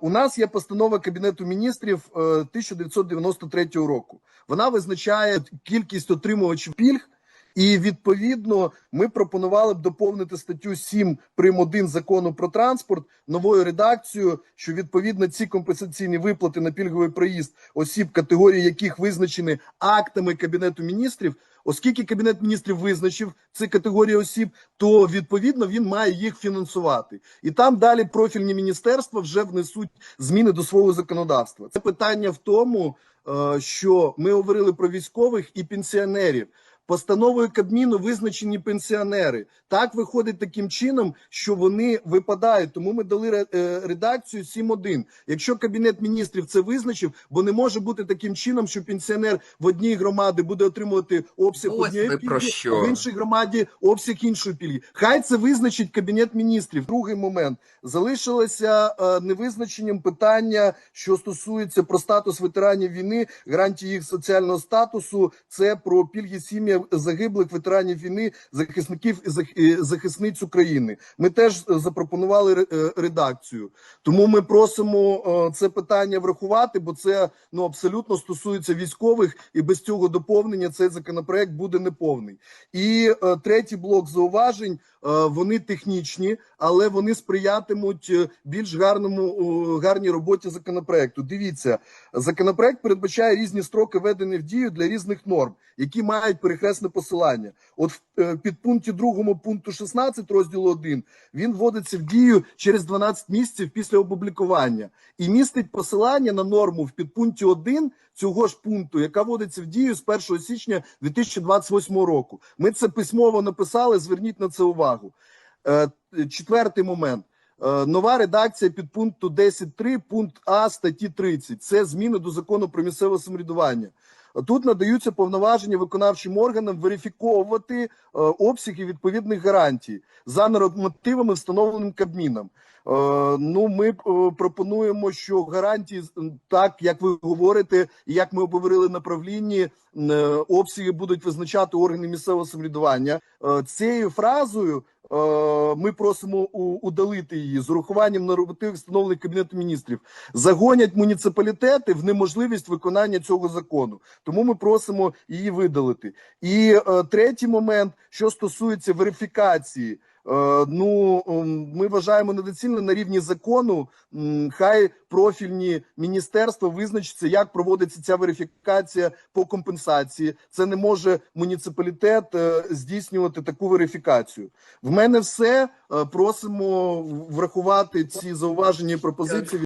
У нас є постанова Кабінету міністрів е, 1993 року. Вона визначає кількість отримувачів пільг. І відповідно ми пропонували б доповнити статтю 7 прим. 1 закону про транспорт новою редакцією, що відповідно ці компенсаційні виплати на пільговий проїзд осіб, категорії яких визначені актами кабінету міністрів. Оскільки кабінет міністрів визначив ці категорії осіб, то відповідно він має їх фінансувати, і там далі профільні міністерства вже внесуть зміни до свого законодавства. Це питання в тому, е, що ми говорили про військових і пенсіонерів. Постановою Кабміну визначені пенсіонери. Так виходить таким чином, що вони випадають. Тому ми дали е, редакцію 7.1. Якщо кабінет міністрів це визначив, бо не може бути таким чином, що пенсіонер в одній громаді буде отримувати обсяг Ось однієї пільги, а в іншій громаді обсяг іншої пільги. Хай це визначить кабінет міністрів. Другий момент залишилося е, невизначенням питання, що стосується про статус ветеранів війни, гарантії їх соціального статусу. Це про пільги сім'ям загиблих ветеранів війни, захисників і захисниць України. Ми теж е, запропонували е, редакцію. Тому ми просимо е, це питання врахувати, бо це ну абсолютно стосується військових, і без цього доповнення цей законопроект буде неповний. І третій блок зауважень вони технічні, але вони сприятимуть більш гарному гарній роботі законопроекту. Дивіться, законопроект передбачає різні строки введення в дію для різних норм, які мають перехресне посилання. От в е, підпункті другому пункту 16 розділу 1 він вводиться в дію через 12 місяців після опублікування і містить посилання на норму в підпункті 1 цього ж пункту, яка вводиться в дію з 1 січня 2028 року. Ми це письмово написали. Зверніть на це увагу. Е, Четвертий момент. Е, Нова редакція підпункту 10.3 пункт А статті 30. Це зміни до закону про місцеве самоврядування. Тут надаються повноваження виконавчим органам верифіковувати е, обсяги відповідних гарантій за нормативами, встановленим Кабміном. Е, ну, ми е, пропонуємо, що гарантії, так як ви говорите, як ми обговорили на правлінні, обсяги будуть визначати органи місцевого самоврядування. Цією фразою ми просимо удалити її з урахуванням нормативів, встановлених Кабінетом міністрів. Загонять муніципалітети в неможливість виконання цього закону. Тому ми просимо її видалити. І е, третій момент, що стосується верифікації. Е, ну ми вважаємо недоцільно на рівні закону. Хай профільні міністерства визначаться, як проводиться ця верифікація по компенсації. Це не може муніципалітет е, здійснювати таку верифікацію. В мене все Е, просимо врахувати ці зауваження і пропозиції.